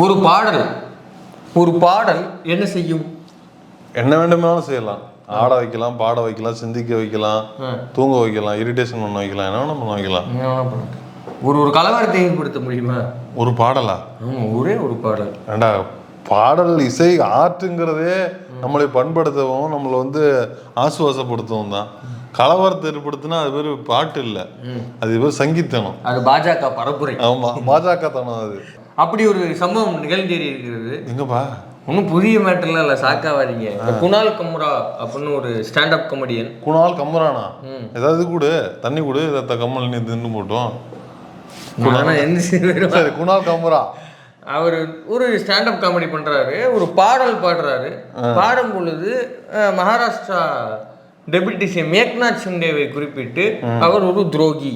ஒரு பாடல் ஒரு பாடல் என்ன செய்யும்? என்ன வேண்டுமானாலும் செய்யலாம். ஆட வைக்கலாம் பாட வைக்கலாம் சிந்திக்க வைக்கலாம் தூங்க வைக்கலாம் இரிட்டேஷன் பண்ண வைக்கலாம் என்ன பண்ண வைக்கலாம். ஒரு ஒரு கலவரத்தை ஏற்படுத்த முடியுமா? ஒரு பாடலா? ஒரே ஒரு பாடல். ஏண்டா பாடல் இசை ஆர்ட்டுங்கிறதே நம்மளை பண்படுத்தவும் நம்மளை வந்து ஆசுவாசப்படுத்தவும் தான். கலவரத்தை ஏற்படுத்தினா அது பேர் பாட்டு இல்லை. அது பேர் சங்கீத்தனம் அது பாஜக பரப்புரை. ஆமா பாஜக தனம் அது. அப்படி ஒரு சம்பவம் நிகழ்ந்தேறி இருக்கிறது. எங்கப்பா? ஒன்றும் புதிய மேட்டர்லாம் இல்லை சாக்காவாதீங்க. குணால் கம்ரா அப்படின்னு ஒரு ஸ்டாண்டப் கமெடியன் குணால் கம்முறானா ஏதாவது கொடு தண்ணி கொடு இதை கம்மல் நீ தின்னு போட்டோம். சரி குணால் கம்முரா அவர் ஒரு ஸ்டாண்டப் காமெடி பண்றாரு ஒரு பாடல் பாடுறாரு. பாடும் பொழுது மகாராஷ்டிரா டெபுட்டி சிஎம் ஏக்நாத் சிண்டேவை குறிப்பிட்டு அவர் ஒரு துரோகி.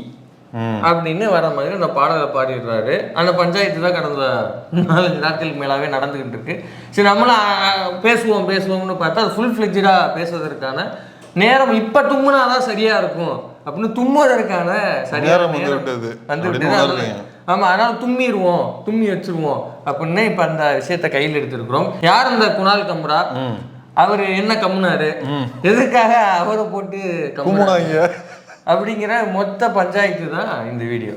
அப்படின்னு வர மாதிரி அந்த பாடலை பாடிடுறாரு. அந்த பஞ்சாயத்து தான் கடந்த நாலஞ்சு நாட்களுக்கு மேலாவே நடந்துகிட்டு இருக்கு. சரி நம்மளும் பேசுவோம் பேசுவோம்னு பார்த்தா அது ஃபுல் ஃப்ளெஜ்டாக பேசுவதற்கான நேரம் இப்ப தும்முனாதான் சரியா இருக்கும். அப்படின்னு தும்முவதற்கான சரியான வந்து விட்டது. அதனால-. ஆமா அதனால தும்மிடுவோம் தும்மி வச்சிருவோம் அப்படின்னு இப்ப அந்த விஷயத்த கையில் எடுத்திருக்கிறோம். யார் அந்த குணால் கம்ரா? அவர் என்ன கம்முனாரு? எதுக்காக அவரை போட்டு கும்முனாங்க. அப்படிங்கிற மொத்த பஞ்சாயத்து தான் இந்த வீடியோ.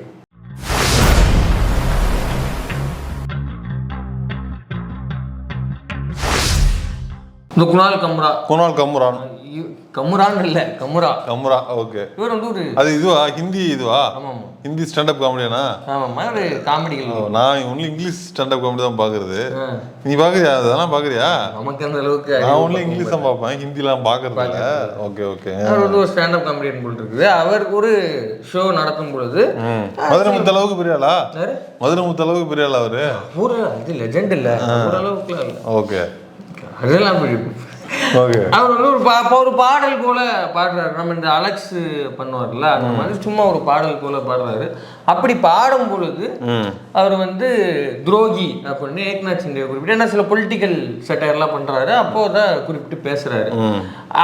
இந்த குணால் கம்ரா. குணால் கம்முரான் இ- கம்முரான்னு இல்ல கம்முரா கம்முரா ஓகே. இவர் வந்து ஒரு அது இதுவா? ஹிந்தி இதுவா? ஆமா ஆமா ஹிந்தி ஸ்டாண்டப் காமெடியானா ஆமாம்மா ஒரு காமெடிகள் நான் ஒன்லி இங்கிலீஷ் ஸ்டாண்டப் காமெடி தான் பாக்குறது. நீ பாக்குறியா? அதெல்லாம் பாக்குறியா? நமக்கு அந்த அளவுக்கு நான் ஒன்லி இங்கிலீஷ் தான் பார்ப்பேன். ஹிந்திலாம் பாக்குறது இல்ல. Okay okay. அவர் வந்து ஒரு ஸ்டாண்டப் காமெடியன் போல் இருக்குது. அவர் ஒரு ஷோ நடத்தும் பொழுது மதுரை முத்த அளவுக்கு பெரிய ஆளா யாரு? மதுரை முத்த அளவுக்கு பெரிய ஆளா அவரு? ஒரு இது லெஜெண்ட் இல்ல. ஓரளவுக்குலாம் ஓகே. அதெல்லாம் பிடிக்கும் ஓகே. அவர் வந்து ஒரு பா ஒரு பாடல் போல பாடுறாரு. நம்ம இந்த அலெக்ஸ் பண்ணுவார்ல அந்த மாதிரி சும்மா ஒரு பாடல் போல பாடுறாரு. அப்படி பாடும் பொழுது அவர் வந்து துரோகி அப்படின்னு ஏக்நாத் சிண்டே குறிப்பிட்டு ஏன்னா சில பொலிட்டிக்கல் செட்டையர்லாம் பண்றாரு. அப்போ தான் குறிப்பிட்டு பேசுறாரு.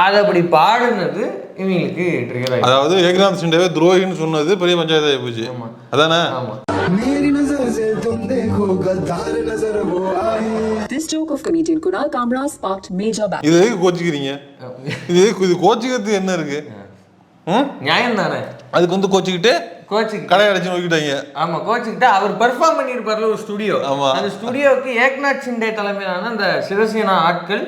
அது அப்படி பாடுனது இவங்களுக்கு ட்ரிகர் ஆகி அதாவது ஏக்நாத் சிண்டேவே துரோகின்னு சொன்னது பெரிய பஞ்சாயத்து ஆகி போச்சு அதானே? ஆமா. stroke of comedian Kunal Kamra sparked major back. இது எதுக்கு கோச்சிக்கிறீங்க? இது இது கோச்சிக்கிறது என்ன இருக்கு? நியாயம் தானே? அதுக்கு வந்து கோச்சிக்கிட்டு கோச்சிங் கடை அடைச்சு நோக்கிட்டாங்க. ஆமா கோச்சிக்கிட்ட அவர் பெர்ஃபார்ம் பண்ணியிருப்பார்ல ஒரு ஸ்டுடியோ ஆமா. அந்த ஸ்டுடியோவுக்கு ஏக்நாத் சிண்டே தலைமையிலான அந்த சிவசேனா ஆட்கள்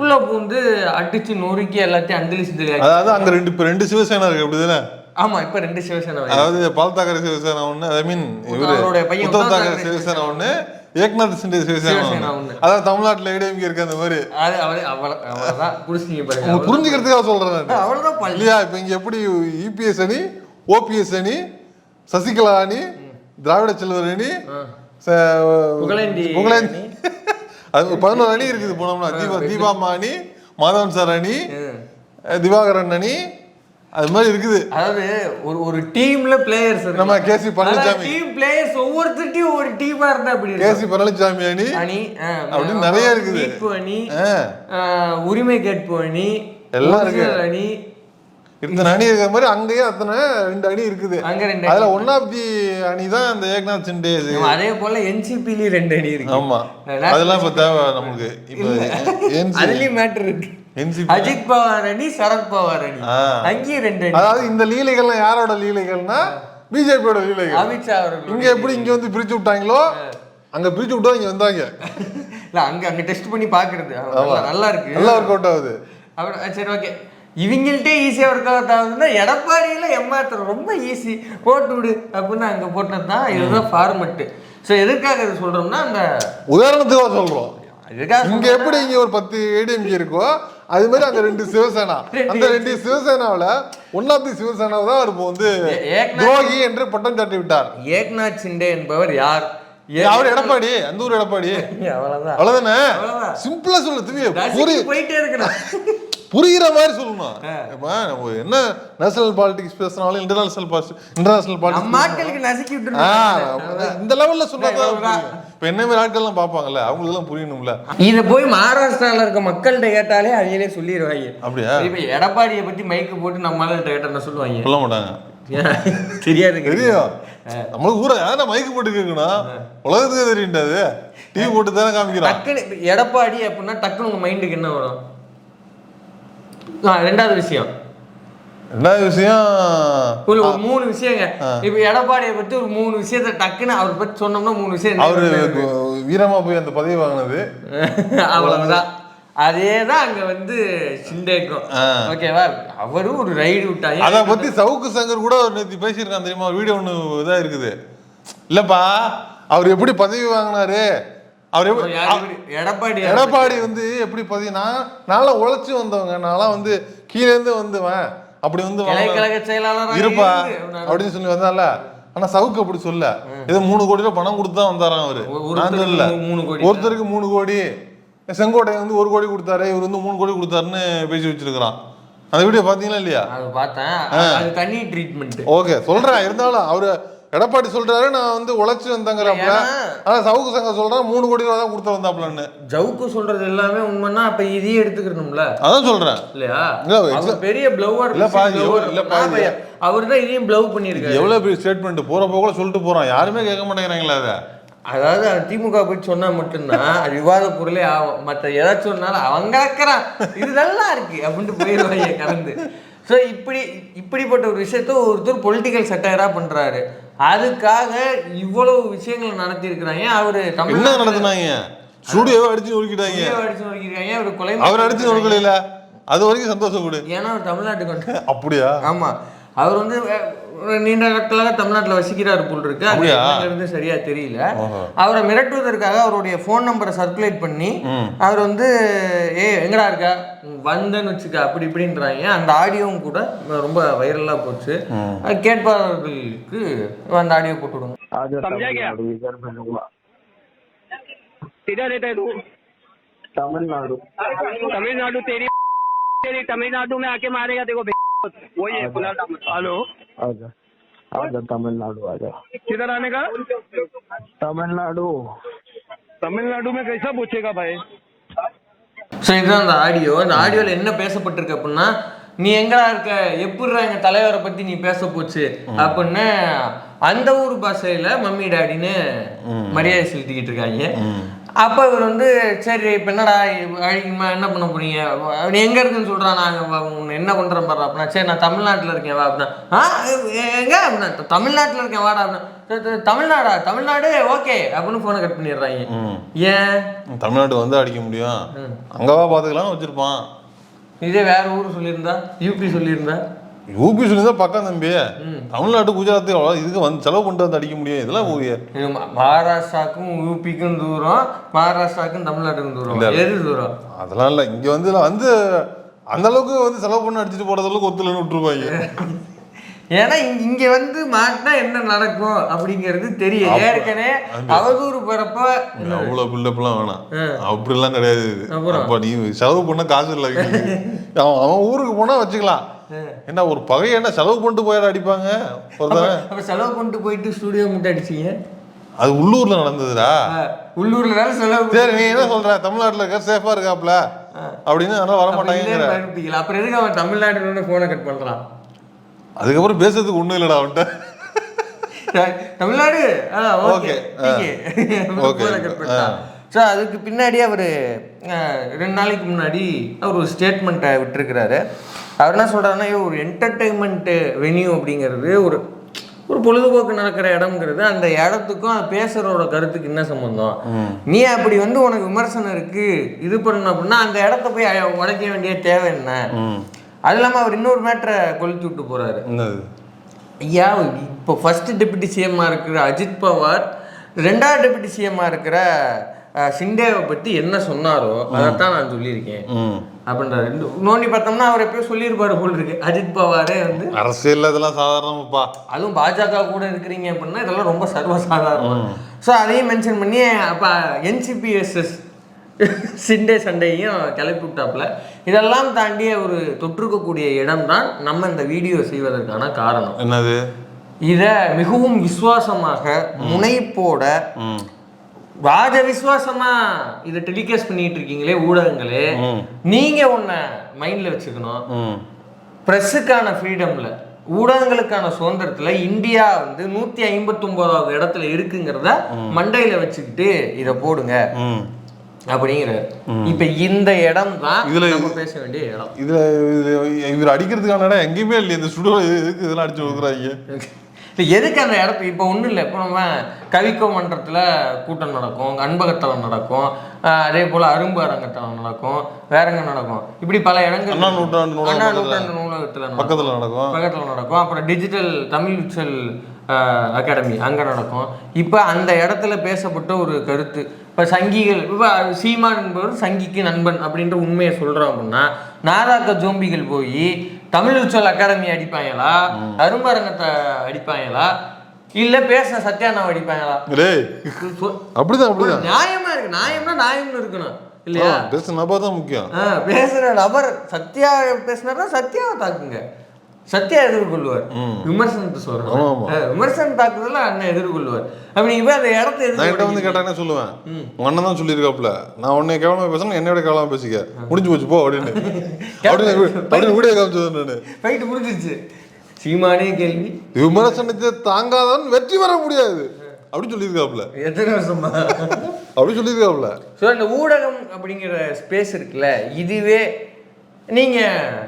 உள்ள பூந்து அடிச்சு நொறுக்கி எல்லாத்தையும் அந்தளி சிந்தளி அதாவது அங்க ரெண்டு இப்போ ரெண்டு சிவசேனா இருக்கு அப்படிதானே? ஆமா இப்ப ரெண்டு சிவசேனா அதாவது பால் தாக்கரே சிவசேனா ஒண்ணு ஐ மீன் இவரு பையன் தாக்கரே சிவசேனா. ஒண்ணு ஏக்நாத் சிண்டே சிவசேனா. அதாவது தமிழ்நாட்டுல ஏடிஎம்கே இருக்கு அந்த மாதிரி. அது அவ்வளவுதான் பாருங்க. புரிஞ்சுக்கிறதுக்காக சொல்றேன் அவ்வளவுதான் இல்லையா? இப்ப இங்க எப்படி இபிஎஸ் அணி ஓபிஎஸ் அணி சசிகலா அணி திராவிட செல்வர் அணி புகழேந்தி அது பதினோரு அணி இருக்குது போனோம்னா. தீபா தீபாமா அணி மாதவன் சார் அணி திவாகரன் அணி அது மாதிரி இருக்குது. அதாவது ஒரு ஒரு டீம்ல பிளேயர்ஸ் நம்ம கேசி பழனிசாமி டீம் பிளேயர்ஸ் ஒவ்வொருத்தட்டையும் ஒரு டீமா இருந்தா அப்படி கேசி பழனிசாமி அணி அணி அஹ், அப்படின்னு நிறைய இருக்குது. மீட்பு அணி உரிமை கேட்பு அணி எல்லாம் இருக்கு. அணி. இத்தனை அணி இருக்கிற மாதிரி அங்கேயே அத்தனை ரெண்டு அணி இருக்குது. அங்க ரெண்டு அதுல ஒன் ஆஃப் தி அணி தான் இந்த ஏக்நாத் சிண்டே அதே போல என்சிபிலயும் ரெண்டு அணி இருக்கு. ஆமா. அதெல்லாம் இப்ப தேவை நமக்கு. இப்ப அதுலயும் மேட்டர் இருக்கு. அஜித் பவார் அணி சரத் பவார் அணி. அங்கேயும் ரெண்டு அதாவது இந்த லீலைகள்லாம் யாரோட லீலைகள்னா பிஜேபியோட லீலைகள். அமித்ஷா அவர்கள் இங்க எப்படி இங்க வந்து பிரிச்சு விட்டாங்களோ அங்க பிரிச்சு விட்டா இங்க வந்தாங்க. இல்ல அங்க அங்க டெஸ்ட் பண்ணி பாக்குறது. நல்லா- நல்லா இருக்கு. நல்லா ஒர்க் அவுட் ஆகுது. அவர் சரி ஓகே இவங்கள்ட்டே ஈஸியா ஒர்க் அவுட் ஆகுதுன்னா எடப்பாடியில ஏமாத்துறது ரொம்ப ஈஸி போட்டு விடு அப்படின்னு அங்க போட்டது தான் இதுதான் ஃபார்மெட்டு ஸோ எதுக்காக இது சொல்றோம்னா அந்த உதாரணத்துக்காக சொல்றோம். எதுக்காக இங்க எப்படி இங்க ஒரு பத்து ஏடிஎம்கே இருக்கோ அது மாதிரி அங்க ரெண்டு சிவசேனா. அந்த ரெண்டு சிவசேனாவுல ஒன் ஆஃப் தி சிவசேனாவை தான் இப்போ வந்து துரோகி என்று பட்டம் சாட்டி விட்டார். ஏக்நாத் சிண்டே என்பவர் யார்? அவர் எடப்பாடி அந்த ஊர் எடப்பாடி. அவ்வளவுதான். சிம்பிளா சொல்லு திவ்யா போயிட்டே இருக்கணும். புரியுற மாதிரி சொல்லணும். இப்ப நம்ம என்ன நேஷனல் பாலிடிக்ஸ் பேசினாலும் இன்டர்நேஷனல் இன்டர்நேஷனல் நம்ம பாலிடிக்ஸ் ஆட்களுக்கு நசுக்கி ஆ, விட்டுருந்தோம் இந்த லெவல்ல. புரியும். இப்ப என்ன மாதிரி ஆட்கள்லாம் பார்ப்பாங்கல்ல? அவங்களுக்கு எல்லாம் புரியணும்ல. இதை போய் மகாராஷ்டிரால இருக்க மக்கள்கிட்ட கேட்டாலே அவங்களே சொல்லிடுவாங்க அப்படியா? இப்ப எடப்பாடியை பத்தி மைக்கு போட்டு நம்மளால கேட்டா சொல்லுவாங்க. சொல்ல மாட்டாங்க. தெரியாது தெரியும். நம்மளுக்கு ஊர யாரா மைக்கு போட்டு கேட்கணும் உலகத்துக்கே தெரியும்டா அது டீ போட்டு தானே காமிக்கிறான். டக்குன்னு இப்ப எடப்பாடி அப்படின்னா டக்குன்னு உங்க மைண்டுக்கு என்ன வரும்? ஆ, ரெண்டாவது விஷயம். ரெண்டாவது விஷயம்? ஒரு மூணு விஷயங்க. இப்ப எடப்பாடியை பத்தி ஒரு மூணு விஷயத்த டக்குன்னு அவர் பத்தி சொன்னோம்னா மூணு விஷயம் அவரு என்ன? வீரமா போய் அந்த பதவி வாங்கினது. அவ்வளவுதான். அதே தான் அங்க வந்து சிண்டேக்கும் ஓகேவா? அவரும் ஒரு ரைடு விட்டாங்க அத பத்தி சவுக்கு சங்கர் கூட ஒரு நேத்து பேசியிருக்கான் தெரியுமா? வீடியோ ஒண்ணு இதா இருக்குது. இல்லப்பா அவர் எப்படி பதவி வாங்கினாரு? அவர்? எடப்பாடி. எடப்பாடி வந்து எப்படி பதவி நான் நான்லாம் உழைச்சு வந்தவங்க. நான்லாம் வந்து கீழே இருந்து வந்துவன். அப்படி வந்து இருப்பா அப்படின்னு சொல்லி வந்தால ஆனா சவுக்கு அப்படி சொல்ல ஏதோ மூணு கோடி ரூபாய் பணம் கொடுத்து தான் வந்தாராம் அவரு? நான் ஒருத்தருக்கு மூணு கோடி. செங்கோட்டை வந்து ஒரு கோடி கொடுத்தாரு. இவர் வந்து மூணு கோடி கொடுத்தாருன்னு பேசி வச்சிருக்கிறான். அந்த வீடியோ பாத்தீங்களா இல்லையா? பார்த்தேன். தனி ட்ரீட்மெண்ட் ஓகே சொல்றேன். இருந்தாலும் அவரு எடப்பாடி சொல்றாரு நான் வந்து உழைச்சு வந்தேங்கிறப்பல ஏன்னா- ஆனா சவுக்கு சங்கம் சொல்றேன் மூணு கோடி ரூபாய் தான் கொடுத்து வந்தாப்லன்னு ஜவுக்கு சொல்றது எல்லாமே உண்மைன்னா அப்ப இதையே எடுத்துக்கணும்ல? அதான் சொல்றேன். இல்லையா? இல்ல, பெரிய பிளவர் இல்லப்பா, இது எவ்வளவு- இல்லப்பா, இது- அவர் தான் இதையும் பிளவ் பண்ணியிருக்காரு. எவ்வளவு பெரிய ஸ்டேட்மெண்ட் போற போக்குல சொல்லிட்டு போறான். யாருமே கேட்க மாட்டேங்கிறாங்களா அதை. அதாவது அது திமுக போய் சொன்னா மட்டும்தான் அது விவாத பொருளே ஆகும். மற்ற ஏதாச்சும் சொன்னாலும் அவங்க இருக்கிறான் இது நல்லா இருக்கு அப்படின்ட்டு போயிடுவாங்க கலந்து. ஸோ இப்படி இப்படிப்பட்ட ஒரு விஷயத்த ஒருத்தர் பொலிட்டிக்கல் செட்டையரா பண்றாரு. அதுக்காக இவ்வளவு விஷயங்கள் நடத்தி இருக்கிறாங்க அவரு என்ன நடத்துனாங்க? ஸ்டூடியோவை அடிச்சு நொறுக்கிட்டாங்க. அடிச்சு நோக்கிருக்காங்க அவர் கொலை அவர் அடிச்சு நொறுக்கல அது வரைக்கும் சந்தோஷப்படு. ஏன்னா அவர் தமிழ்நாட்டுக்கு வந்து அப்படியா? ஆமா. அவர் வந்து அஹ், ஒரு நீண்ட நாட்களாக தமிழ்நாட்டில் வசிக்கிறார் போல் இருக்கு அது அப்படியா? என்னங்கிறது சரியா தெரியல அவரை மிரட்டுவதற்காக அவருடைய ஃபோன் நம்பரை சர்க்குலேட் பண்ணி அவர் வந்து ஏ எங்கடா இருக்க வந்தேன்னு வச்சுக்க அப்படி இப்படின்றாங்க அந்த ஆடியோவும் கூட ரொம்ப வைரலா போச்சு அது கேட்பாளர்களுக்கு அந்த ஆடியோ போட்டு விடுங்க समझा क्या किधर रहता है तू तमिलनाडु तमिलनाडु तेरी तेरी तमिलनाडु में आके मारेगा देखो वही है कुणाल दामोदर। हेलो आजा आजा तमिलनाडु आजा किधर आने का तमिलनाडु तमिलनाडु में कैसा पूछेगा भाई ஸோ இதுதான் அந்த ஆடியோ அந்த ஆடியோவில் என்ன பேசப்பட்டிருக்கு அப்படின்னா நீ எங்கடா இருக்க எப்படிடா எங்க தலைவரை பத்தி நீ பேச போச்சு அப்படின்னு அந்த ஊர் பாஷையில மம்மி டாடின்னு மரியாதை செலுத்திக்கிட்டு இருக்காங்க. அப்ப இவர் வந்து சரி இப்ப என்னடா அழிக்குமா என்ன பண்ண போறீங்க? நீ எங்க இருக்குன்னு சொல்றான் நாங்க வா, உன்னை என்ன பண்றேன் பாரு அப்படின்னா சரி நான் தமிழ்நாட்டுல இருக்கேன் வா அப்படின்னா ஆ எங்க? அப்படின்னா தமிழ்நாட்டுல இருக்கேன் வாடா அப்படின்னா "சரி, சரி, தமிழ்நாடா? தமிழ்நாடு? ஓகே அப்படின்னு போனை கட் பண்ணிடுறாங்க. ஏன்? தமிழ்நாடு வந்து அடிக்க முடியும். அங்கவா பாத்துக்கலாம்னு வச்சிருப்பான். இதே வேற ஊர் சொல்லியிருந்தா யூபி சொல்லியிருந்தா யூபி சொல்லியிருந்தா பக்கம் தம்பி. தமிழ்நாட்டு குஜராத் இதுக்கு வந்து செலவு பண்ணிட்டு வந்து அடிக்க முடியும் இதெல்லாம் ம- மகாராஷ்டிராக்கும் யூபிக்கும் தூரம் மகாராஷ்டிராக்கும் தமிழ்நாட்டுக்கும் தூரம். எது தூரம்? அதெல்லாம் இல்லை. இங்க வந்து வந்து அந்த அளவுக்கு வந்து செலவு பண்ணி அடிச்சுட்டு போறது அளவுக்கு ஒத்துலன்னு விட்டுருப்பாங்க ஏன்னா இங்க- வந்து மாட்டினா என்ன நடக்கும் அப்படிங்கிறது தெரியும் ஏற்கனவே அவதூறு பிறப்ப அவ்வளோ பில்டப்லாம் வேணாம். அப்படிலாம் கிடையாது? அப்ப நீ செலவு பண்ண காசு இல்லை. அவன் அவன் ஊருக்கு போனா வச்சுக்கலாம். என்ன ஒரு பகை என்ன செலவு பண்ணிட்டு போயிட அடிப்பாங்க? ஒருத்தன் செலவு பண்ணிட்டு போயிட்டு ஸ்டூடியோ முட்டை அடிச்சீங்க அது உள்ளூர்ல நடந்ததுடா. உள்ளூர்ல செலவு சரி நீ என்ன சொல்ற? தமிழ்நாட்டுல இருக்க சேஃபா இருக்காப்ல? அப்படின்னு அதெல்லாம் வர மறுப்பீங்களா? அப்புறம் எதுக்கு அவன் தமிழ்நாட்டுல போனை கட் பண்றான்? அதுக்கப்புறம் பேசுறதுக்கு ஒண்ணும் இல்லடா அவன்கிட்ட. தமிழ்நாடு? ஓகே. Okay. ஸோ அதுக்கு பின்னாடி அவர் ரெண்டு நாளைக்கு முன்னாடி அவர் ஒரு ஸ்டேட்மெண்ட்டை விட்டுருக்கிறாரு. அவர் என்ன சொல்றாருன்னா "ஐயோ, ஒரு என்டர்டெயின்மெண்ட்டு வென்யூ அப்படிங்கிறது ஒரு ஒரு பொழுதுபோக்கு நடக்கிற இடம்ங்கிறது அந்த இடத்துக்கும் அது பேசுறவரோட கருத்துக்கு என்ன சம்பந்தம்? நீ அப்படி வந்து உனக்கு விமர்சனம் இருக்கு இது பண்ணணும் அப்படின்னா அந்த இடத்த போய் உடைக்க வேண்டிய தேவை என்ன? அது இல்லாமல் அவர் இன்னொரு மேட்டரை கொளுத்தி விட்டு என்னது? ஐயா இப்போ ஃபர்ஸ்ட் டெபுட்டி சிஎம்மா இருக்கிற அஜித் பவார் ரெண்டாவது டெபுட்டி சிஎம்மா இருக்கிற அஹ், ஷிண்டேவை பற்றி என்ன சொன்னாரோ அதைத்தான் நான் சொல்லியிருக்கேன். ம். அப்படின்றாரு. இன்னும் நோண்டி பார்த்தோம்னா அவர் எப்பயும் சொல்லியிருப்பாரு போல் இருக்கு. அஜித் பவாரே வந்து அரசியல் இதெல்லாம் சாதாரணமாப்பா. அதுவும் பாஜக கூட இருக்கிறீங்க அப்படின்னா இதெல்லாம் ரொம்ப சர்வசாதாரணம். ஸோ அதையும் மென்ஷன் பண்ணி அப்போ என்சிபிஎஸ்எஸ் சிண்டே சண்டையும் கிளப்பி விட்டாப்புல. இதெல்லாம் தாண்டி ஒரு தொற்றுக்கக்கூடிய இடம்தான் நம்ம இந்த வீடியோ செய்வதற்கான காரணம். என்னது? இதை மிகவும் விசுவாசமாக முனைப்போட ராஜ விசுவாசமா இதை டெலிகாஸ்ட் பண்ணிட்டு இருக்கீங்களே ஊடகங்களே நீங்க ஒன்ன மைண்ட்ல வச்சுக்கணும். ம். ப்ரெஸ்ஸுக்கான ஃப்ரீடம்ல ஊடகங்களுக்கான சுதந்திரத்துல இந்தியா வந்து நூத்தி ஐம்பத்தி ஒன்பதாவது இடத்துல இருக்குங்கிறத மண்டையில வச்சுக்கிட்டு இத போடுங்க. அப்படிங்கிற. இப்ப இந்த இடம் தான் இதுல- பேச வேண்டிய இடம். இதுல இது இவர் அடிக்கிறதுக்கான இடம் எங்கேயுமே இல்லையே இந்த ஸ்டுடியோ எதுக்கு இதெல்லாம் அடிச்சு கொடுக்குறாங்க. இல்ல, எதுக்கு அந்த இடத்து இப்போ ஒன்றும் இல்லை. இப்போ நம்ம கவிக்கோ மன்றத்தில் கூட்டம் நடக்கும் அன்பகத்தலம் நடக்கும் அதே போல் அரும்பு அரங்கத்தலம் நடக்கும் வேற எங்க நடக்கும். இப்படி பல இடங்கள் அண்ணா நூற்றாண்டு அண்ணா நூலகத்தில் பக்கத்துல நடக்கும். பக்கத்தில் நடக்கும். அப்புறம் டிஜிட்டல் தமிழ் விச்சல் அகாடமி அங்கே நடக்கும். இப்போ அந்த இடத்துல பேசப்பட்ட ஒரு கருத்து. இப்போ சங்கிகள் இப்போ சீமான் என்பவர் சங்கிக்கு நண்பன் அப்படின்ற உண்மையை சொல்கிறோம் அப்படின்னா நாதாக்க ஜோம்பிகள் போய் தமிழ் விச்சல் அகாடமி அடிப்பாங்களா அரும்பரங்கத்தை அடிப்பாங்களா இல்லை பேசின சத்யானாவை அடிப்பாங்களா அப்படிதான் அப்படிதான். நியாயமா இருக்கு. நியாயம்னா நியாயம்னு இருக்கணும். இல்லையா? பேச நபர் தான் முக்கியம். பேசுற நபர் சத்யா பேசினார்னா சத்யாவை தாக்குங்க. சத்யா எதிர்கொள்வார். விமர்சனத்தை சொல்றேன் விமர்சனம் தாக்குதல அண்ணன் எதிர்கொள்வார். அப்படி போய் அந்த இடத்த நான் கிட்ட வந்து. கேட்டானே சொல்லுவேன். உங்க அண்ணன் தான் சொல்லியிருக்காப்ல நான் உன்னை கேவலமா பேசணும் என்னையோட கேவலமா பேசிக்க. முடிஞ்சு போச்சு போ அப்படின்னு. அப்படின்னு வீடியோ காமிச்சது நானு. ஃபைட் முடிஞ்சிருச்சு. சீமானே கேள்வி. விமர்சனத்தை தாங்காதான் வெற்றி பெற முடியாது. அப்படின்னு சொல்லியிருக்காப்ல எத்தனை வருஷமா? அப்படி சொல்லியிருக்காப்ல ஸோ இந்த ஊடகம் அப்படிங்கிற ஸ்பேஸ் இருக்குல்ல இதுவே நீங்க ம்,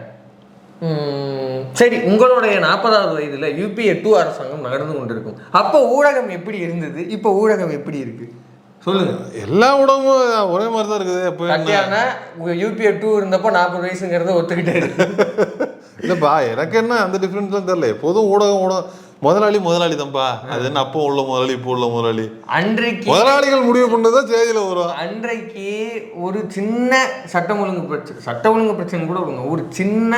சரி உங்களுடைய நாற்பதாவது வயதுல யூபிஏ டூ அரசாங்கம் நடந்து கொண்டிருக்கும். அப்போ ஊடகம் எப்படி இருந்தது? இப்போ ஊடகம் எப்படி இருக்கு? சொல்லுங்க. எல்லா ஊடகமும் ஒரே மாதிரி தான் இருக்குது. இப்போ உங்க யூபிஏ டூ இருந்தப்போ நாற்பது வயசுங்கிறத ஒத்துக்கிட்டாரு இல்லப்பா எனக்கு என்ன அந்த டிஃப்ரென்ஸ்லாம் தெரியல. எப்போதும் ஊடகம் ஊடகம். முதலாளி முதலாளி தான்ப்பா அது என்ன அப்போ உள்ள முதலாளி இப்போ உள்ள முதலாளி? அன்றைக்கு முதலாளிகள் முடிவு பண்ணதான் செய்தியில வரும். அன்றைக்கு ஒரு சின்ன சட்டம் ஒழுங்கு பிரச்சனை சட்ட ஒழுங்கு பிரச்சனை கூட விடுங்க. ஒரு சின்ன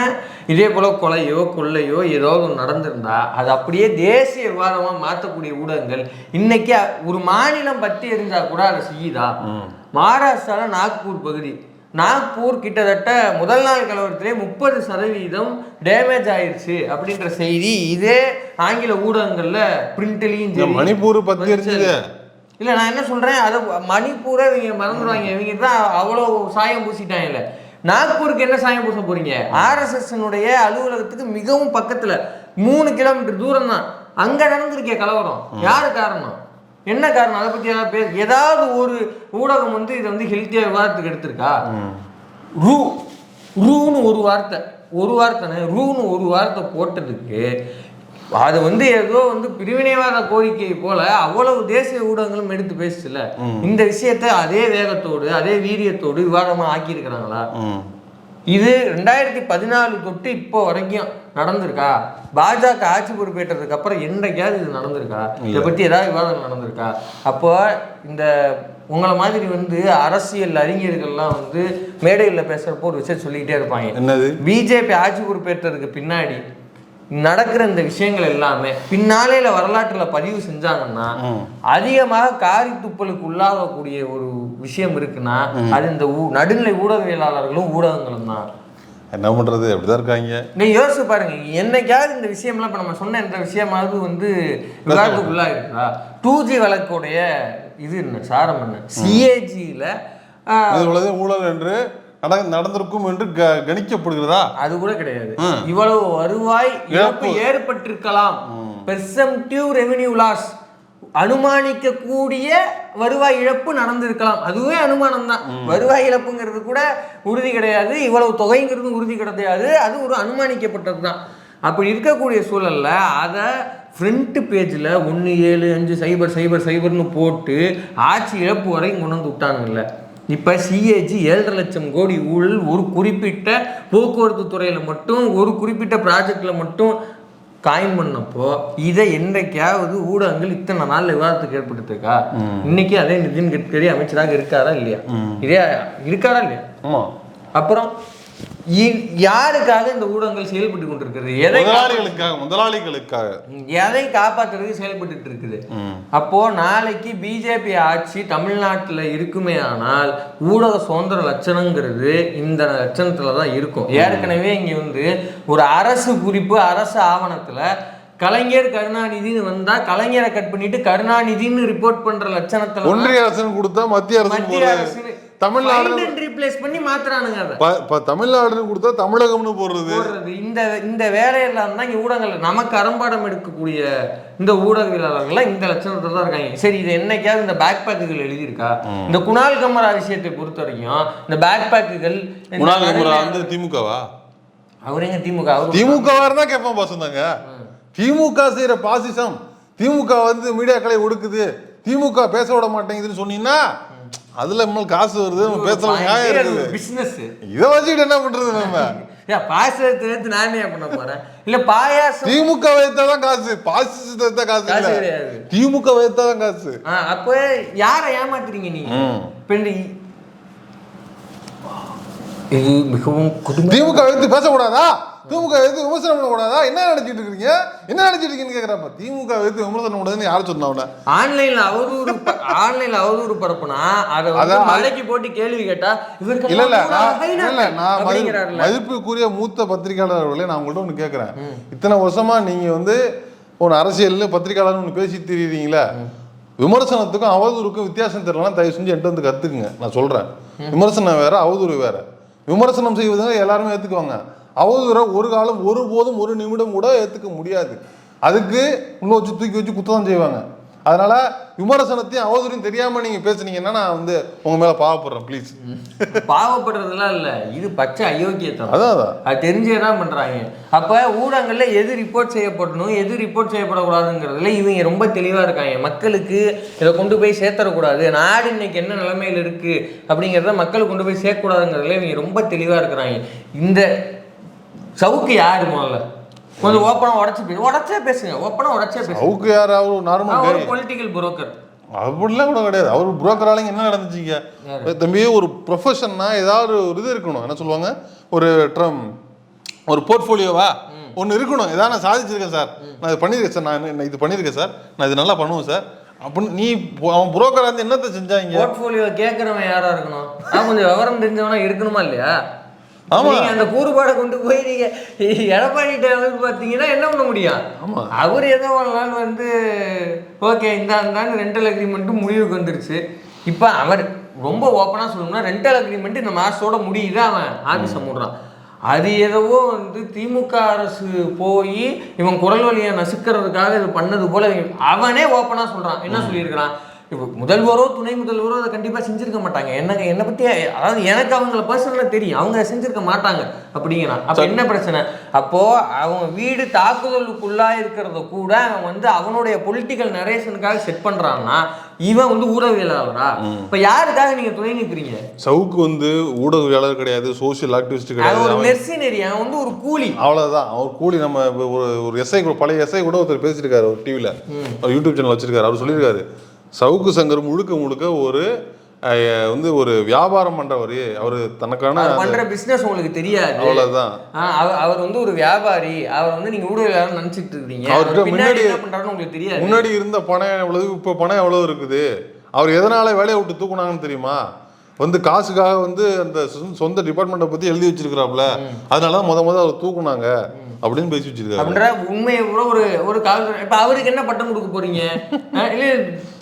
இதே போல கொலையோ கொள்ளையோ ஏதோ ஒன்று நடந்திருந்தா அது அப்படியே தேசிய விவாதமாக மாற்றக்கூடிய ஊடகங்கள் இன்னைக்கு ஒரு மாநிலம் பற்றி எரிஞ்சா கூட அதை செய்யுதா? மகாராஷ்டிரால நாக்பூர் பகுதி நாக்பூர் கிட்டத்தட்ட முதல் நாள் கலவரத்திலே முப்பது சதவீதம் டேமேஜ் ஆயிருச்சு அப்படின்ற செய்தி இதே ஆங்கில ஊடகங்கள்ல பிரிண்ட்லையும் மணிப்பூர் எரிஞ்சது இல்ல நான் என்ன சொல்றேன்? அதை மணிப்பூரை இவங்க மறந்துடுவாங்க. இவங்க தான் அவ்வளோ சாயம் பூசிட்டாங்கல்ல நாக்பூருக்கு என்ன சாயம் பூச போறீங்க? ஆர்எஸ்எஸ்னுடைய அலுவலகத்துக்கு மிகவும் பக்கத்துல மூணு கிலோமீட்டர் தூரம் தான் அங்க நடந்திருக்கே கலவரம். யாரு காரணம்? என்ன காரணம்? அதை பத்தி ஏதாவது பேச. ஏதாவது ஒரு ஊடகம் வந்து இதை வந்து ஹெல்த்தியா விவாதத்துக்கு எடுத்திருக்கா? ரூ ரூன்னு ஒரு வார்த்தை ஒரு வார்த்தைன்னு ரூன்னு ஒரு வார்த்தை போட்டதுக்கு அது வந்து ஏதோ வந்து பிரிவினைவாத கோரிக்கை போல அவ்வளவு தேசிய ஊடகங்களும் எடுத்து பேசுச்சுல இந்த விஷயத்தை அதே வேகத்தோடு அதே வீரியத்தோடு விவாதமா ஆக்கியிருக்கிறாங்களா. இது ரெண்டாயிரத்தி பதினாலு தொட்டு இப்போ வரைக்கும் நடந்திருக்கா? பாஜக ஆட்சி பொறுப்பேற்றதுக்கு அப்புறம் என்றைக்காவது இது நடந்திருக்கா? இதை பத்தி ஏதாவது விவாதம் நடந்திருக்கா? அப்போ இந்த உங்களை மாதிரி வந்து அரசியல் அறிஞர்கள்லாம் வந்து மேடைகளில் பேசுறப்போ ஒரு விஷயம் சொல்லிக்கிட்டே இருப்பாங்க. என்னது? பிஜேபி ஆட்சி பொறுப்பேற்றதுக்கு பின்னாடி நடக்கிற இந்த விஷயங்கள் எல்லாமே பின்னாலேல வரலாற்றுல பதிவு செஞ்சாங்கன்னா அதிகமாக காரி துப்பலுக்கு உள்ளாகக்கூடிய ஒரு விஷயம் இருக்குன்னா அது இந்த நடுநிலை ஊடகவியலாளர்களும் ஊடகங்களும் தான். என்ன பண்றது? அப்படிதான் இருக்காங்க. நீ யோசிச்சு பாருங்க என்னைக்காவது இந்த விஷயம்லாம் இப்போ நம்ம சொன்ன இந்த விஷயமாவது வந்து விவாதத்துக்குள்ளா இருக்குதா? டூ ஜி வழக்குடைய இது என்ன சாரம் என்ன? சிஏஜியில் ஊழல் என்று நட- நடந்திருக்கும் என்று க- கணிக்கப்படுகிறதா? அது கூட கிடையாது. இவ்வளவு வருவாய் இழப்பு. ஏற்பட்டிருக்கலாம். பெர்செப்டிவ் ரெவென்யூ லாஸ் அனுமானிக்கக்கூடிய வருவாய் இழப்பு நடந்திருக்கலாம். அதுவே அனுமானம் தான் வருவாய் இழப்புங்கிறது கூட உறுதி கிடையாது. இவ்வளவு தொகைங்கிறது உறுதி கிடையாது. அது ஒரு அனுமானிக்கப்பட்டது தான் அப்படி இருக்கக்கூடிய சூழல்ல அதை ஃப்ரண்ட் பேஜில் ஒன்று ஏழு அஞ்சு சைபர் சைபர் சைபர்னு போட்டு ஆட்சி இழப்பு வரைக்கும் கொண்டு வந்து விட்டானுங்கல்ல இப்போ சிஏஜி ஏழரை லட்சம் கோடி ஊழல் ஒரு குறிப்பிட்ட போக்குவரத்து துறையில் மட்டும் ஒரு குறிப்பிட்ட ப்ராஜெக்டில் மட்டும் காயின் பண்ணப்போ இதை என்றைக்காவது ஊடகங்கள் இத்தனை நாள்ல விவாதத்துக்கு ஏற்படுத்திருக்கா? இன்னைக்கு அதே நிதின் கட்கரி அமைச்சராக இருக்காரா இல்லையா? இதே இருக்காரா இல்லையா? அப்புறம் யாருக்காக இந்த ஊடகங்கள் செயல்பட்டு கொண்டிருக்கிறது? எதை முதலாளிகளுக்காக முதலாளிகளுக்காக. எதை காப்பாற்றுறதுக்கு செயல்பட்டு இருக்குது. அப்போ நாளைக்கு பிஜேபி ஆட்சி தமிழ்நாட்டில் இருக்குமே ஆனால் ஊடக சுதந்திர லட்சணங்கிறது இந்த லட்சணத்துல தான் இருக்கும். ஏற்கனவே இங்க வந்து ஒரு அரசு குறிப்பு அரசு ஆவணத்துல கலைஞர் கருணாநிதின்னு வந்தா கலைஞரை கட் பண்ணிட்டு கருணாநிதின்னு ரிப்போர்ட் பண்ற லட்சணத்துல ஒன்றிய அரசு கொடுத்தா மத்திய அரசு மத்திய. அரசு தமிழ்நாடு ரீப்ளேஸ் பண்ணி மாத்துறானுங்க இப்ப தமிழ்நாடுன்னு கொடுத்தா தமிழகம்னு போடுறது. இந்த இந்த வேலையெல்லாம் தான் இங்க ஊடகங்கள் நமக்கு அறம்பாடம் எடுக்கக்கூடிய இந்த ஊடகவியலாளர்கள்லாம் இந்த லட்சணத்துல தான் இருக்காங்க. சரி இது என்னைக்காவது இந்த பேக் பேக்குகள் எழுதியிருக்கா இந்த குணால் கமரா விஷயத்தை பொறுத்த வரைக்கும் இந்த பேக் பேக்குகள் குணால் கமரா வந்து திமுகவா? அவர் எங்க திமுக? அவரு திமுகவா இருந்தா கேட்பான் பாசந்தாங்க திமுக செய்யற பாசிசம் திமுக வந்து மீடியாக்களை ஒடுக்குது திமுக பேச விட மாட்டேங்குதுன்னு சொன்னீங்கன்னா அதுல நம்ம காசு வருது நம்ம பேசலாம் பிசினஸ் இதை வச்சுக்கிட்டு என்ன பண்றது நம்ம? ஏன் பாயசத்தை எடுத்து நானே பண்ண போறேன்? இல்ல பாயாசம். திமுக வைத்தாதான் காசு பாசிசத்தை வைத்தா காசு காசு இல்ல. கிடையாது. திமுக வைத்தாதான் காசு. ஆ, அப்ப யாரை ஏமாத்துறீங்க நீங்க? ம். இப்ப இது மிகவும் திமுக வைத்து பேசக்கூடாதா? திமுக வைத்து விமர்சனம் பண்ணக்கூடாதா? என்ன நினைச்சிட்டு இருக்கீங்க என்ன நினைச்சிட்டு இருக்கீங்கன்னு கேக்குறப்ப திமுக வைத்து விமர்சனம் பண்ணக்கூடாதுன்னு யார் சொன்னா அவன ஆன்லைன்ல அவதூறு ஆன்லைன்ல அவதூறு பரப்புனா அதை வந்து மலைக்கு போட்டு கேள்வி கேட்டா இவருக்கு இல்ல இல்ல இல்ல நான் மதிப்புக்குரிய மூத்த பத்திரிகையாளர் அவர்களே நான் உங்கள்ட்ட ஒன்று கேட்குறேன் இத்தனை வருஷமா நீங்க வந்து ஒரு அரசியல்ல பத்திரிகையாளர் ஒன்று பேசி திரியுறீங்களா விமர்சனத்துக்கும் அவதூறுக்கும் வித்தியாசம் தெரியலாம் தயவு செஞ்சு என்கிட்ட வந்து கத்துக்குங்க. நான் சொல்றேன். விமர்சனம் வேற அவதூறு வேற. விமர்சனம் செய்வதுங்க எல்லாருமே ஏத்துக்குவாங்க. அவதூறை ஒரு காலம் ஒருபோதும் ஒரு நிமிடம் கூட ஏத்துக்க முடியாது. அதுக்கு உள்ள வச்சு தூக்கி வச்சு குத்தம் செய்வாங்க. அதனால விமர்சனத்தையும் அவதூறையும் தெரியாம நீங்க பேசுனீங்கன்னா நான் வந்து உங்க மேல பாவப்படுறேன் ப்ளீஸ் பாவப்படுறதுலாம் இல்ல. இது பச்சை அயோக்கியத்தனம். அதான் அதான். அது தெரிஞ்சே தான் பண்றாங்க. அப்ப ஊடகங்கள்ல எது ரிப்போர்ட் செய்யப்படணும் எது ரிப்போர்ட் செய்யப்படக்கூடாதுங்கிறதுல இவங்க ரொம்ப தெளிவா இருக்காங்க. மக்களுக்கு இதை கொண்டு போய் சேர்த்தரக்கூடாது. நாடு இன்னைக்கு என்ன நிலைமையில இருக்கு அப்படிங்கிறத மக்களுக்கு கொண்டு போய் சேர்க்கக்கூடாதுங்கிறதுல இவங்க ரொம்ப தெளிவா இருக்கிறாங்க. இந்த சவுக்கு யாரு முதல்ல? கொஞ்சம் ஓப்பனா உடச்சு பேசு. உடச்சே பேசுங்க. ஓப்பனா உடச்சே பேசுங்க. அவுக்கு யார்? அவர் நார்மல் நான் ஒரு பொலிட்டிக்கல் புரோக்கர் அப்படிலாம் கூட கிடையாது. அவர் புரோக்கராலைங்க என்ன நடந்துச்சுங்க? தம்பி ஒரு ப்ரொஃபஷன்னா ஏதாவது ஒரு இது இருக்கணும். என்ன சொல்லுவாங்க? ஒரு ட்ரம் ஒரு போர்ட்ஃபோலியோவா ஒன்று இருக்கணும். ஏதாவது நான் சாதிச்சிருக்கேன் சார். நான் இது பண்ணியிருக்கேன் சார். நான் இது பண்ணியிருக்கேன் சார். நான் இது நல்லா பண்ணுவேன் சார். அப்படின்னு நீ அவன் புரோக்கராக இருந்து என்னத்தை செஞ்சாங்க? போர்ட்ஃபோலியோ கேட்கறவன் யாரா இருக்கணும்? அவன் கொஞ்சம் விவரம் தெரிஞ்சவனா இருக்கணுமா இல்லையா? ஆமா. நீங்க அந்த கூறுபாடை கொண்டு போய் நீங்க எடப்பாடிட்ட வந்து பாத்தீங்கன்னா என்ன பண்ண முடியும்? அவர் ஏதோ ஒரு நாள் வந்து ஓகே இந்த இருந்தாலும் ரெண்டல் அக்ரிமெண்ட்டும் முடிவுக்கு வந்துருச்சு. இப்போ அவர் ரொம்ப ஓப்பனாக சொல்லணும்னா ரெண்டல் அக்ரிமெண்ட் இந்த மாசத்தோட முடியுது அவன் ஆஃபீஸை மூடுறான். அது எதவோ வந்து திமுக அரசு போய் இவன் குரல் வழியை நசுக்கிறதுக்காக இது பண்ணது போல அவனே ஓப்பனாக சொல்றான். என்ன சொல்லியிருக்கிறான்? இப்போ முதல்வரோ துணை முதல்வரோ அதை கண்டிப்பாக செஞ்சிருக்க மாட்டாங்க. என்ன என்னை பற்றி அதாவது எனக்கு அவங்கள பர்சனலாக தெரியும். அவங்க செஞ்சிருக்க மாட்டாங்க. அப்படிங்கிறான். அப்போ என்ன பிரச்சனை? அப்போ அவங்க வீடு தாக்குதலுக்குள்ளா இருக்கிறத கூட அவன் வந்து அவனுடைய பொலிட்டிக்கல் நரேஷனுக்காக செட் பண்றான்னா இவன் வந்து ஊடகவியலாளரா? இப்போ யாருக்காக நீங்க துணை நிற்கிறீங்க சவுக்கு வந்து ஊடகவியாளர் கிடையாது சோஷியல் ஆக்டிவிஸ்ட் கிடையாது. ஒரு மெர்சினரி அவன் வந்து ஒரு கூலி. அவ்வளவுதான். அவர் கூலி. நம்ம ஒரு ஒரு எஸ்ஐ பழைய எஸ்ஐ கூட ஒருத்தர் பேசியிருக்காரு ஒரு டிவியில் யூடியூப் சேனல் வச்சிருக்காரு. அவர் சொல்லியிருக்காரு சவுக்கு சங்கர் முழுக்க முழுக்க ஒரு வந்து ஒரு வியாபாரம் பண்றவர். அவர் தனக்கான பண்ற பிசினஸ் உங்களுக்கு தெரியாது. அவ்வளவுதான். அவர் வந்து ஒரு வியாபாரி. அவர் வந்து நீங்க ஊடகவியலாளர் நினைச்சிட்டு இருக்கீங்க. அவர்கிட்ட முன்னாடி- என்ன பண்றாருன்னு உங்களுக்கு தெரியாது. முன்னாடி இருந்த பணம் எவ்வளவு இப்போ பணம் எவ்வளவு இருக்குது? அவர் எதனால வேலையை விட்டு தூக்குனாங்கன்னு தெரியுமா? வந்து காசுக்காக வந்து அந்த சொந்த- டிபார்ட்மெண்ட்டை பத்தி எழுதி வச்சிருக்கிறாப்ல அதனால தான் முத முத அவர் தூக்குனாங்க. அப்படின்னு பேசி வச்சிருக்காரு. அப்படின்ற உண்மையை கூட ஒரு ஒரு காவல்துறை இப்ப அவருக்கு என்ன பட்டம் கொடுக்க போறீங்க?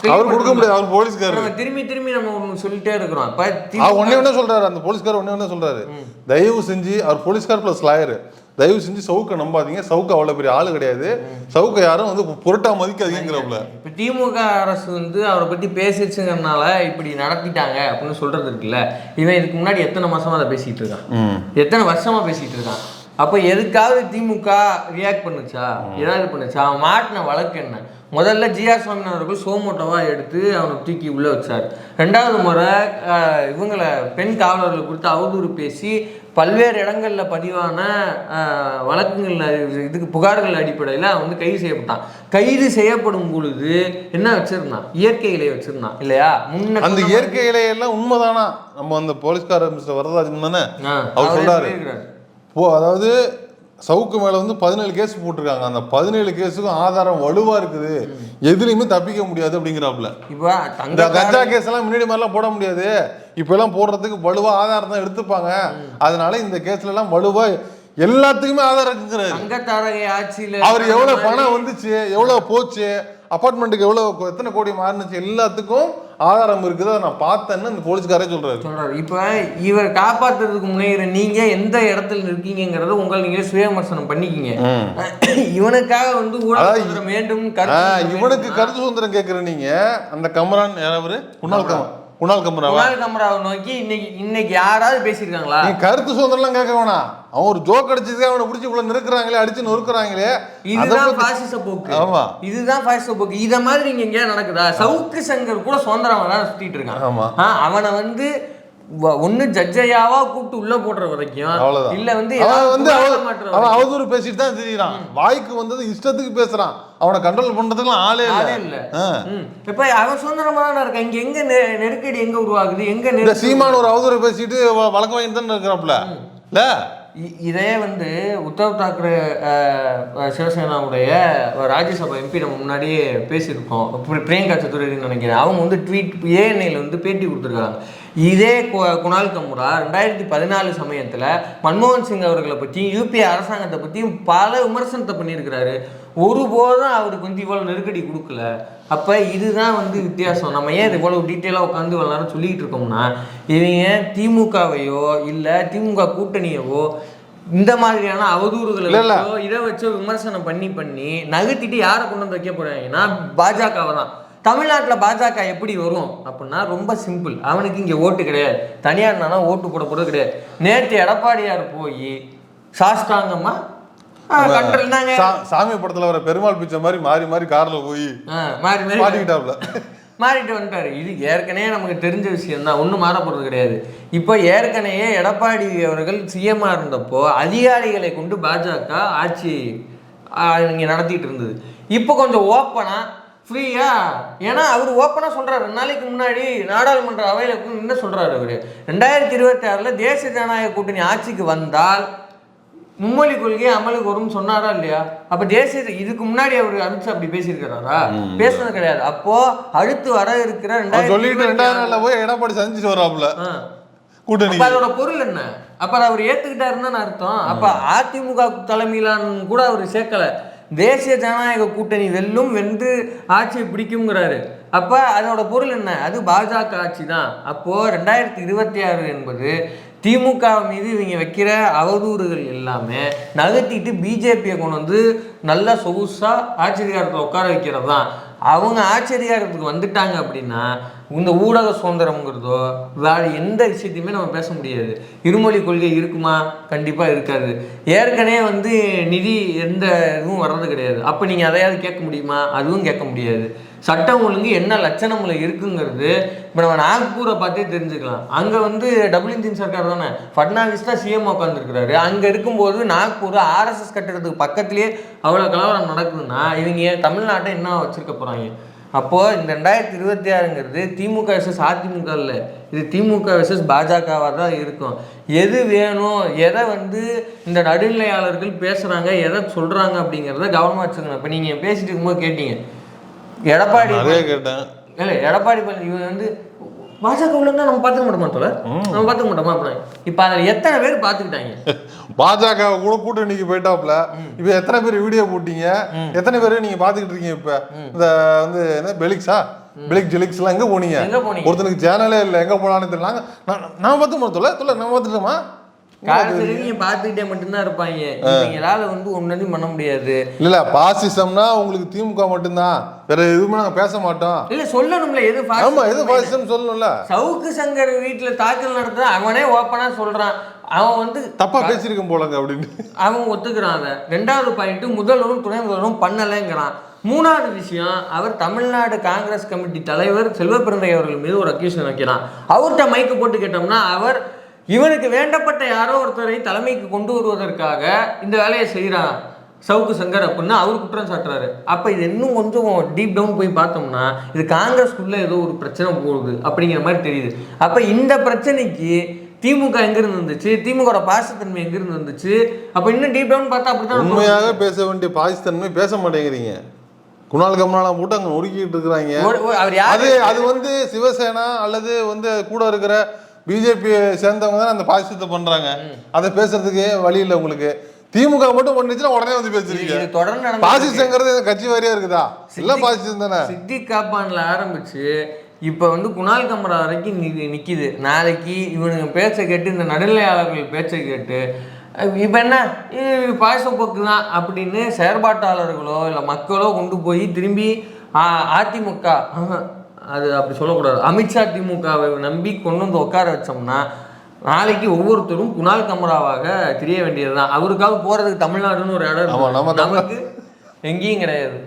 அவர் கொடுக்க முடியாது அவர் போலீஸ்காரர். திரும்பி திரும்பி நம்ம ஒண்ணு சொல்லிட்டே இருக்கிறோம். இப்ப திமுக ஒண்ணே சொல்றாரு அந்த போலீஸ்கார் ஒண்ணே ஒண்ணே சொல்றாரு. தயவு செஞ்சு அவர் போலீஸ்கார் பிளஸ் லாயர் தயவு செஞ்சு சவுக்க நம்பாதீங்க. சவுக்கு அவ்வளவு பெரிய ஆளு கிடையாது. சவுக்க யாரும் வந்து புரட்டா மதிக்காதீங்கிறப்பல இப்ப திமுக அரசு வந்து அவரை பத்தி பேசிடுச்சுங்கிறனால இப்படி நடத்திட்டாங்க அப்படின்னு சொல்றது இருக்குல்ல. இவன் இதுக்கு முன்னாடி எத்தனை மாசமா அதை பேசிட்டு இருக்கான்? எத்தனை வருஷமா பேசிட்டு இருக்கான்? அப்ப எதுக்காவது திமுக ரியாக்ட் பண்ணுச்சா? ஏதாவது பண்ணுச்சா? அவன் மாட்டின வழக்கு என்ன? முதல்ல ஜிஆர் சுவாமிநாதன் அவர்கள் சோமோட்டோவா எடுத்து அவனை தூக்கி உள்ள வச்சார். ரெண்டாவது முறை இவங்களை பெண் காவலர்களை கொடுத்து அவதூறு பேசி பல்வேறு இடங்கள்ல பதிவான வழக்குகள் இதுக்கு புகார்கள் அடிப்படையில் அவன் வந்து கைது செய்யப்பட்டான். கைது செய்யப்படும் பொழுது என்ன வச்சிருந்தான்? இயற்கை இலை வச்சிருந்தான் இல்லையா? முன்ன அந்த இயற்கை இலையெல்லாம் உண்மைதானா? நம்ம அந்த போலீஸ்காரர் மிஸ்டர் வரதராஜன் தானே? அவர். போ அதாவது சவுக்கு மேல வந்து பதினேழு கேஸ் போட்டிருக்காங்க. அந்த பதினேழு கேஸுக்கும் ஆதாரம் வலுவா இருக்குது. எதுலையுமே தப்பிக்க முடியாது அப்படிங்கிறாப்புல. இப்போ இந்த கஞ்சா கேஸ் எல்லாம் முன்னாடி மாதிரிலாம் போட முடியாது. இப்ப எல்லாம் போடுறதுக்கு வலுவா ஆதாரம் தான் எடுத்துப்பாங்க. அதனால இந்த கேஸ்ல எல்லாம் வலுவா எல்லாத்துக்குமே ஆதாரம் இருக்குங்கிறாரு. தங்கத்தாரகை ஆட்சியில அவர் எவ்வளவு பணம் வந்துச்சு எவ்வளவு போச்சு அப்பார்ட்மெண்ட்டுக்கு எவ்வளவு எத்தனை கோடி மாறினுச்சு எல்லாத்துக்கும் ஆதாரம் இருக்குது அதை நான் பார்த்தேன்னு அந்த போலீஸ்காரே சொல்றாரு. சொல்றாரு. இப்ப இவர் காப்பாத்துறதுக்கு முன்னேற நீங்க எந்த இடத்துல இருக்கீங்கிறத உங்களை நீங்க சுயவிமர்சனம் பண்ணிக்கிங்க. இவனுக்காக வந்து சுதந்திரம் வேண்டும் இவனுக்கு கருத்து சுதந்திரம் கேட்குற நீங்க அந்த கமரான் யாராவது குணால் கம குணால் கமராவா? குணால் கமராவை நோக்கி இன்னைக்கு இன்னைக்கு யாராவது பேசியிருக்காங்களா? நீ கருத்து சுதந்திரம்லாம் கேட்க வேணாம். அவன் ஒரு ஜோக் அடிச்சதுக்கு அவனை பிடிச்சி இவ்வளவு நெருக்குறாங்களே அடிச்சு நொறுக்குறாங்களே இதுதான் பாசிச போக்கு. ஆமா. இதுதான் பாசிச போக்கு. இத மாதிரி இங்க எங்கேயா நடக்குதா? சவுக்கு சங்கர் கூட சுதந்திரம் தான் சுத்திட்டு இருக்கான். ஆமா. அவனை வந்து ஒண்ணு ஜட்ஜையாவா கூப்பிட்டு உள்ள போடுற வரைக்கும் இல்ல வந்து வந்து அவன். அவதூறு பேசிட்டு தான் தெரியுறான். வாய்க்கு வந்தது இஷ்டத்துக்கு பேசுறான். அவனை கண்ட்ரோல் பண்றதுக்குலாம் ஆளே இல்ல. இப்ப அவன் சுதந்திரமா தானே இருக்கான். இங்க எங்க நெருக்கடி எங்க உருவாகுது? எங்க சீமான் ஒரு அவதூறு பேசிட்டு வழக்கு வாங்கிட்டு தானே இருக்கிறாப்ல இல்ல? இதே வந்து உத்தவ் தாக்கரே சிவசேனாவுடைய ராஜ்யசபா எம்பி நம்ம முன்னாடியே பேசியிருக்கோம். பிர- பிரியங்கா சதுர்வேதின்னு நினைக்கிறேன். அவங்க வந்து ட்வீட் ஏஎன்ஐல வந்து பேட்டி கொடுத்துருக்காங்க. இதே கு- குணால் கமுரா ரெண்டாயிரத்தி பதினாலு சமயத்தில் மன்மோகன் சிங் அவர்களை பற்றி யூபிஏ அரசாங்கத்தை பற்றியும் பல விமர்சனத்தை பண்ணியிருக்கிறாரு. ஒருபோதும் அவருக்கு வந்து இவ்வளோ நெருக்கடி கொடுக்கல. அப்போ இதுதான் வந்து வித்தியாசம். நம்ம ஏன் இது இவ்வளோ டீட்டெயிலாக உட்காந்து நேரம் சொல்லிட்டு இருக்கோம்னா இவங்க திமுகவையோ இல்லை திமுக கூட்டணியவோ இந்த மாதிரியான அவதூறுகளை இதை வச்சோ விமர்சனம் பண்ணி பண்ணி நகர்த்திட்டு யாரை கொண்டு வந்து வைக்க போறாங்கன்னா பாஜகவை தான். தமிழ்நாட்டில் பாஜக எப்படி வரும் அப்படின்னா ரொம்ப சிம்பிள் அவனுக்கு இங்கே ஓட்டு கிடையாது. தனியார்னா ஓட்டு போட போறது கிடையாது. நேற்று எடப்பாடியார் போய் சாஸ்தாங்கம்மா கண்ட்ரோல் தாங்க சா- சாமி படத்துல வர பெருமாள் பிச்சை மாதிரி மாறி மாறி கார்ல போய் மாறி மாறி மாட்டிக்கிட்டாப்ல. மாறிட்டு வந்துட்டாரு. இது ஏற்கனவே நமக்கு தெரிஞ்ச விஷயம் தான் ஒன்றும் மாற போகிறது கிடையாது. இப்போ ஏற்கனவே எடப்பாடி அவர்கள் சிஎம்மா இருந்தப்போ அதிகாரிகளை கொண்டு பாஜக ஆட்சி இங்கே நடத்திட்டு இருந்தது. இப்போ கொஞ்சம் ஓப்பனாக ஃப்ரீயா? ஏன்னா அவர் ஓப்பனாக சொல்றாரு. ரெண்டு நாளைக்கு முன்னாடி நாடாளுமன்ற அவையில் என்ன சொல்றாரு அவர். ரெண்டாயிரத்தி இருபத்தி ஆறில் தேசிய ஜனநாயக கூட்டணி ஆட்சிக்கு வந்தால் மும்மொழி கொள்கை அமலுக்கு வரும்னு சொன்னாரா இல்லையா? அப்ப தேசிய இதுக்கு முன்னாடி அவர் அமித்ஷா அப்படி பேசியிருக்கிறாரா? பேசுனது கிடையாது. அப்போ அடுத்து வர இருக்கிற ரெண்டாயிரத்தி ரெண்டாயிரம் போய் எடப்பாடி சந்திச்சுட்டு வராப்ல ஆ. கூட்டணி அதோட பொருள் என்ன? அப்ப அவர் ஏத்துக்கிட்டாருன்னு அர்த்தம். அப்ப அதிமுக தலைமையிலான கூட அவர் சேர்க்கல. தேசிய ஜனநாயக கூட்டணி வெல்லும் வென்று ஆட்சியை பிடிக்குங்கிறாரு அப்போ அதோட பொருள் என்ன? அது பாஜக ஆட்சி தான். அப்போது ரெண்டாயிரத்தி இருபத்தி ஆறு என்பது திமுக மீது இவங்க வைக்கிற அவதூறுகள் எல்லாமே நகர்த்திட்டு பிஜேபியை கொண்டு வந்து நல்லா ஆட்சி அதிகாரத்தில் உட்கார வைக்கிறது தான் அவங்க ஆச்சரியாரத்துக்கு வந்துட்டாங்க அப்படின்னா இந்த ஊடக சுதந்திரம்ங்கிறதோ வேறு எந்த விஷயத்தையுமே நம்ம பேச முடியாது. இருமொழி கொள்கை இருக்குமா? கண்டிப்பாக இருக்காது. ஏற்கனவே வந்து நிதி எந்த இதுவும் வர்றது கிடையாது. அப்போ நீங்கள் அதையாவது கேட்க முடியுமா? அதுவும் கேட்க முடியாது. சட்டம் ஒழுங்கு என்ன லட்சணமில் இருக்குங்கிறது இப்போ நம்ம நாக்பூரை பார்த்தே தெரிஞ்சுக்கலாம். அங்கே வந்து டபுள் இன்ஜின் சர்க்கார் தானே? ஃபட்னாவிஸ் தான் சிஎம் உட்காந்துருக்கிறாரு அங்கே இருக்கும்போது நாக்பூர் ஆர்எஸ்எஸ் கட்டிடத்துக்கு பக்கத்துலேயே அவ்வளோ கலவரம் நடக்குதுன்னா இவங்க ஏன் தமிழ்நாட்டை என்ன வச்சுருக்க போகிறாங்க அப்போது இந்த ரெண்டாயிரத்தி இருபத்தி ஆறுங்கிறது திமுக விசஸ் அதிமுக இல்லை. இது திமுக விசஸ் பாஜகவாக தான் இருக்கும். எது வேணும் எதை வந்து இந்த நடுநிலையாளர்கள் பேசுகிறாங்க எதை சொல்கிறாங்க அப்படிங்கிறத கவனமாக வச்சுக்கணும். இப்போ நீங்கள் பேசிட்டு இருக்கும்போது கேட்டீங்க. எடப்பாடி கேட்டேன். இல்லை எடப்பாடி பழனி இவன் வந்து பாஜக உள்ளன்னா நம்ம பார்த்துக்க மாட்டோமா தோல நம்ம பார்த்துக்க மாட்டோமா அப்படின்னா இப்போ அதில் எத்தனை பேர் பார்த்துக்கிட்டாங்க? பாஜக கூட கூட்டணிக்கு போயிட்டாப்ல. இப்ப எத்தனை பேர் வீடியோ போட்டீங்க? எத்தனை பேர் நீங்க பாத்துக்கிட்டு இருக்கீங்க இப்ப? இந்த வந்து என்ன பெலிக்ஸா பெலிக் ஜெலிக்ஸ் எல்லாம் எங்க போனீங்க? ஒருத்தனுக்கு சேனலே இல்ல. எங்க போனான்னு தெரியல. நான் பார்த்து முடியல தொல்ல நான் பார்த்துட்டோமா பார்த்துக்கிட்டே மட்டும்தான் இருப்பாங்க. இவங்களால வந்து ஒன்றும் பண்ண முடியாது. இல்ல பாசிசம்னா உங்களுக்கு திமுக மட்டும்தான். வேற எதுவுமே நாங்க பேச மாட்டோம். இல்லை சொல்லணும்ல எது ஆமா எது fascism பாசிசம் சொல்லணும்ல. சவுக்கு சங்கர் வீட்டில் தாக்கல் நடத்துற அவனே ஓப்பனாக சொல்கிறான் அவன் வந்து தப்பா பேசியிருக்கேன் போலங்க அப்படின்னு. அவன் ஒத்துக்கிறான் அதை ரெண்டாவது பாயிண்ட் முதல்வரும் துணை முதல்வரும் பண்ணலைங்கிறான். மூணாவது விஷயம் அவர் தமிழ்நாடு காங்கிரஸ் கமிட்டி தலைவர் செல்வப்பிரந்தை அவர்கள் மீது ஒரு அக்யூஷன் வைக்கிறான். அவர்கிட்ட மைக்கு போட்டு கேட்டோம்னா அவர் இவனுக்கு வேண்டப்பட்ட யாரோ ஒருத்தரை தலைமைக்கு கொண்டு வருவதற்காக இந்த வேலையை செய்கிறான் சவுக்கு சங்கர் அப்படின்னு அவர் குற்றம் சாட்டுறாரு. அப்போ இது இன்னும் கொஞ்சம் டீப் டவுன் போய் பார்த்தோம்னா இது காங்கிரஸ்க்குள்ள ஏதோ ஒரு பிரச்சனை போகுது அப்படிங்கிற மாதிரி தெரியுது. அப்போ இந்த பிரச்சனைக்கு திமுக எங்கிருந்து வந்துச்சு? திமுக பாசத்தன்மை எங்கிருந்து வந்துச்சு? அப்போ இன்னும் டீப் டவுன் பார்த்தா அப்படிதான் உண்மையாக பேச வேண்டிய பாகிஸ்தான்மை பேச மாட்டேங்கிறீங்க. குணால் கமலாலாம் போட்டு அங்க நொறுக்கிட்டு இருக்கிறாங்க அது அது வந்து சிவசேனா அல்லது வந்து கூட இருக்கிற பிஜேபி சேர்ந்தவங்க தான் அந்த பாசிசத்தை பண்றாங்க. அதை பேசுறதுக்கு வழி இல்லை உங்களுக்கு. திமுக மட்டும் பண்ணுச்சுன்னா உடனே வந்து பேசுறீங்க. தொடர்ந்து பாசிசங்கிறது கட்சி வாரியா இருக்குதா? எல்லாம் பாசிசம் தானே. சித்தி காப்பான்ல ஆரம்பிச்சு இப்போ வந்து குணால் கமரா வரைக்கும் நிற்கிது நாளைக்கு இவனுங்க பேச்சை கேட்டு இந்த நடுநிலையாளர்கள் பேச்சை கேட்டு இப்போ என்ன? இது பாயச போக்கு தான் அப்படின்னு செயற்பாட்டாளர்களோ இல்லை மக்களோ கொண்டு போய் திரும்பி அதிமுக அது அப்படி சொல்லக்கூடாது. அமித்ஷா திமுகவை நம்பி கொண்டு வந்து உட்கார வச்சோம்னா நாளைக்கு ஒவ்வொருத்தரும் குணால் கமராவாக தெரிய வேண்டியது தான் அவருக்காக போகிறதுக்கு தமிழ்நாடுன்னு ஒரு இடம் நமக்கு எங்கேயும் கிடையாது.